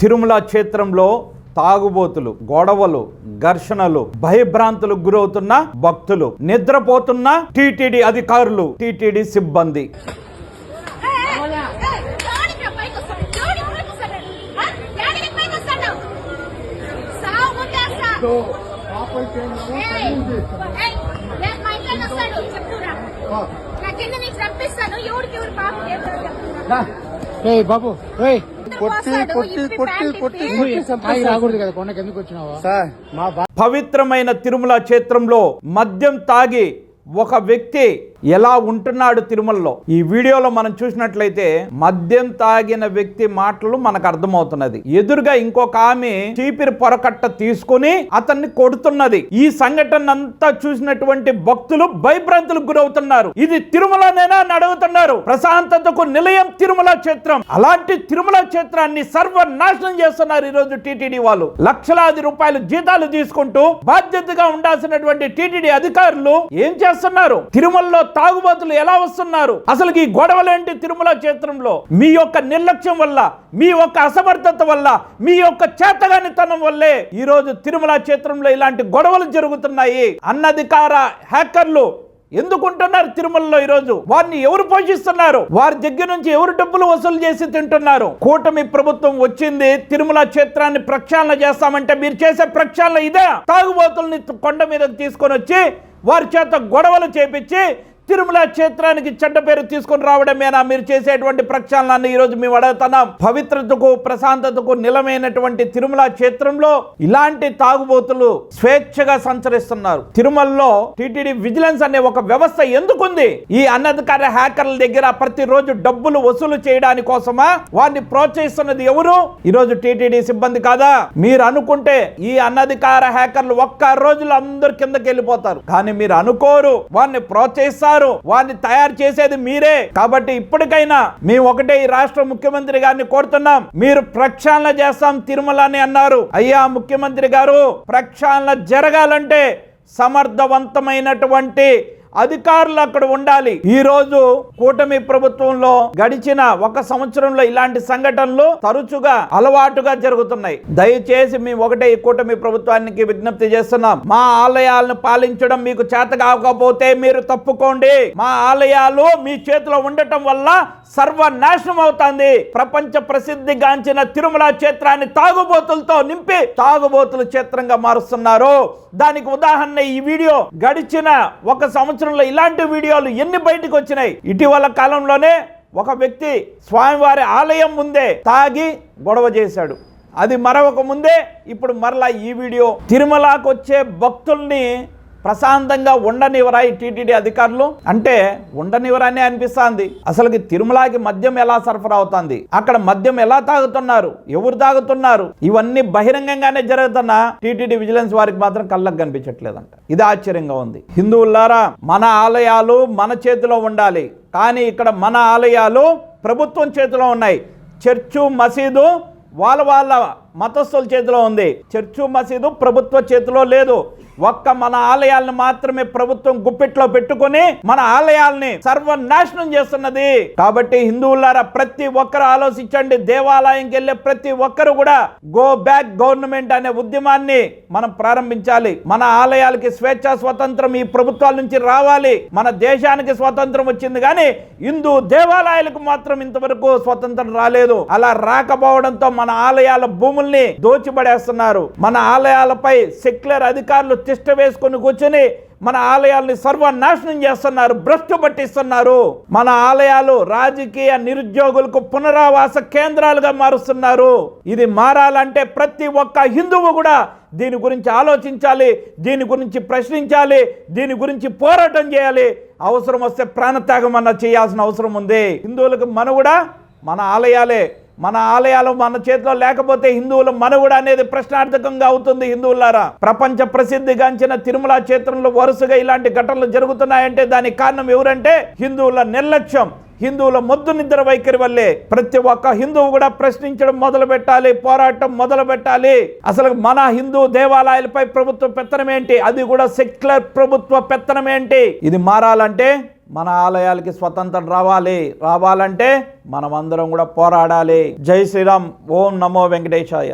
తిరుమల క్షేత్రంలో తాగుబోతులు గొడవలు ఘర్షణలు భయభ్రాంతులకు గురవుతున్న భక్తులు నిద్రపోతున్న టీటీడీ అధికారులు టీటీడీ సిబ్బంది. బాబు రాకూడదు కదా కొండకి ఎందుకు వచ్చినావా? పవిత్రమైన తిరుమల క్షేత్రంలో మద్యం తాగి ఒక వ్యక్తి ఎలా ఉంటున్నాడు తిరుమలలో? ఈ వీడియోలో మనం చూసినట్లయితే మద్యం తాగిన వ్యక్తి మాటలు మనకు అర్థమవుతున్నది. ఎదురుగా ఇంకొక ఆమె చీపిరి పొరకట్ట తీసుకుని అతన్ని కొడుతున్నది. ఈ సంఘటన అంతా చూసినటువంటి భక్తులు భయభ్రాంతులకు గురవుతున్నారు. ఇది తిరుమలనేనా అని అడుగుతున్నారు. ప్రశాంతతకు నిలయం తిరుమల క్షేత్రం. అలాంటి తిరుమల క్షేత్రాన్ని సర్వనాశనం చేస్తున్నారు ఈ రోజు టీటీడీ వాళ్ళు. లక్షలాది రూపాయలు జీతాలు తీసుకుంటూ బాధ్యతగా ఉండాల్సినటువంటి టీటీడీ అధికారులు ఏం చేస్తున్నారు? తిరుమలలో తాగుబోతులు ఎలా వస్తున్నారు? అసలు ఈ గొడవలేంటి తిరుమల క్షేత్రంలో? మీ యొక్క నిర్లక్ష్యం వల్ల మీ యొక్క అసమర్థత వల్ల మీ యొక్క చేతగానితనం వల్లే ఈ రోజు తిరుమల క్షేత్రంలో ఇలాంటి గొడవలు జరుగుతున్నాయి. అన్నధికార హ్యాకర్లు ఎందుకుంటున్నారు తిరుమలలో ఈరోజు? వారిని ఎవరు పోషిస్తున్నారు? వారి దగ్గర నుంచి ఎవరు డబ్బులు వసూలు చేసి తింటున్నారు? కూటమి ప్రభుత్వం వచ్చింది తిరుమల క్షేత్రాన్ని ప్రక్షాళన చేస్తామంటే మీరు చేసే ప్రక్షాళన ఇదే. తాగుబోతుల్ని కొండ మీద తీసుకొని వచ్చి వారి చేత గొడవలు చేపించి తిరుమల క్షేత్రానికి చెడ్డ పేరు తీసుకొని రావడమేనా మీరు చేసేటువంటి ప్రక్షాళనాన్ని ఈరోజు మేము అడుగుతున్నాం. పవిత్రతకు ప్రశాంతతకు నిలమైనటువంటి తిరుమల క్షేత్రంలో ఇలాంటి తాగుబోతులు స్వేచ్ఛగా సంచరిస్తున్నారు. తిరుమలలో టిటిడి విజిలెన్స్ అనే ఒక వ్యవస్థ ఎందుకుంది? ఈ అనధికార హ్యాకర్ల దగ్గర ప్రతిరోజు డబ్బులు వసూలు చేయడానికి కోసమా? వారిని ప్రోత్సహిస్తున్నది ఎవరు? ఈరోజు టిటిడి సిబ్బంది కాదా? మీరు అనుకుంటే ఈ అనధికార హ్యాకర్లు ఒక్క రోజులో అందరు కిందకి వెళ్ళిపోతారు. కానీ మీరు అనుకోరు. వారిని ప్రోత్సహిస్తారు. వారిని తయారు చేసేది మీరే. కాబట్టి ఇప్పటికైనా మేము ఒకటే ఈ రాష్ట్ర ముఖ్యమంత్రి గారిని కోరుతున్నాం. మీరు ప్రక్షాళన చేస్తాం తిరుమల అని అన్నారు. అయ్యా ముఖ్యమంత్రి గారు ప్రక్షాళన జరగాలంటే సమర్థవంతమైనటువంటి అధికారులు అక్కడ ఉండాలి. ఈ రోజు కూటమి ప్రభుత్వంలో గడిచిన ఒక సంవత్సరంలో ఇలాంటి సంఘటనలు తరచుగా అలవాటుగా జరుగుతున్నాయి. దయచేసి మేము ఒకటే ఈ కూటమి ప్రభుత్వానికి విజ్ఞప్తి చేస్తున్నాం. మా ఆలయాలను పాలించడం మీకు చేత కాకపోతే మీరు తప్పుకోండి. మా ఆలయాలు మీ చేతిలో ఉండటం వల్ల సర్వనాశనం అవుతుంది. ప్రపంచ ప్రసిద్ధి గాంచిన తిరుమల క్షేత్రాన్ని తాగుబోతులతో నింపి తాగుబోతుల క్షేత్రంగా మారుస్తున్నారు. దానికి ఉదాహరణ ఈ వీడియో. గడిచిన ఒక సంవత్సరం సంవత్సరంలో ఇలాంటి వీడియోలు ఎన్ని బయటకు వచ్చినాయి? ఇటీవల కాలంలోనే ఒక వ్యక్తి స్వామివారి ఆలయం ముందే తాగి గొడవ చేశాడు. అది మరొక ముందే ఇప్పుడు మరలా ఈ వీడియో తిరుమలకు వచ్చే భక్తుల్ని ప్రశాంతంగా ఉండనివరా ఈ టీటీడీ అధికారులు? అంటే ఉండనివరనే అనిపిస్తుంది. అసలుకి తిరుమలకి మద్యం ఎలా సరఫరా అవుతుంది? అక్కడ మద్యం ఎలా తాగుతున్నారు? ఎవరు తాగుతున్నారు? ఇవన్నీ బహిరంగంగానే జరుగుతున్న టీటీడీ విజిలెన్స్ వారికి మాత్రం కళ్ళకు కనిపించట్లేదంట. ఇది ఆశ్చర్యంగా ఉంది. హిందువులారా మన ఆలయాలు మన చేతిలో ఉండాలి. కానీ ఇక్కడ మన ఆలయాలు ప్రభుత్వం చేతిలో ఉన్నాయి. చర్చు మసీదు వాళ్ళ వాళ్ళ మతస్థుల చేతిలో ఉంది. చర్చు మసీదు ప్రభుత్వ చేతిలో లేదు. ఒక్క మన ఆలయాలను మాత్రమే ప్రభుత్వం గుప్పెట్లో పెట్టుకొని మన ఆలయాల్ని సర్వనాశనం చేస్తున్నది. కాబట్టి హిందువులారా ప్రతి ఒక్కరు ఆలోచించండి. దేవాలయంకి వెళ్ళే ప్రతి ఒక్కరు కూడా గో బ్యాక్ గవర్నమెంట్ అనే ఉద్యమాన్ని మనం ప్రారంభించాలి. మన ఆలయాలకి స్వేచ్ఛ స్వతంత్రం ఈ ప్రభుత్వాల నుంచి రావాలి. మన దేశానికి స్వతంత్రం వచ్చింది కానీ హిందూ దేవాలయాలకు మాత్రం ఇంతవరకు స్వతంత్రం రాలేదు. అలా రాకపోవడంతో మన ఆలయాల భూముల్ని దోచిపడేస్తున్నారు. మన ఆలయాలపై సెక్యులర్ అధికారులు తిష్ట వేసుకొని కూర్చొని మన ఆలయాల్ని సర్వనాశనం చేస్తున్నారు భ్రష్టు పట్టిస్తున్నారు. మన ఆలయాలు రాజకీయ నిరుద్యోగులకు పునరావాస కేంద్రాలుగా మారుస్తున్నారు. ఇది మారాలంటే ప్రతి ఒక్క హిందువు కూడా దీని గురించి ఆలోచించాలి దీని గురించి ప్రశ్నించాలి దీని గురించి పోరాటం చేయాలి. అవసరం వస్తే ప్రాణత్యాగం అన్న చేయాల్సిన అవసరం ఉంది. హిందువులకు మనుగడ మన ఆలయాలే. మన ఆలయాలు మన చేతిలో లేకపోతే హిందువుల మనుగడ అనేది ప్రశ్నార్థకంగా అవుతుంది హిందువులారా. ప్రపంచ ప్రసిద్ధిగాంచిన తిరుమల క్షేత్రంలో వరుసగా ఇలాంటి ఘటనలు జరుగుతున్నాయంటే దానికి కారణం ఎవరంటే హిందువుల నిర్లక్ష్యం. హిందువుల మొద్దు నిద్ర వైఖరి వల్లే ప్రతి ఒక్క హిందువు కూడా ప్రశ్నించడం మొదలు పెట్టాలి పోరాటం మొదలు పెట్టాలి. అసలు మన హిందూ దేవాలయాలపై ప్రభుత్వ పెత్తనం ఏంటి? అది కూడా సెక్యులర్ ప్రభుత్వ పెత్తనం ఏంటి? ఇది మారాలంటే మన ఆలయాలకి స్వతంత్రం రావాలి. రావాలంటే మనం అందరం కూడా పోరాడాలి. జై శ్రీరామ్. ఓం నమో వెంకటేశాయ.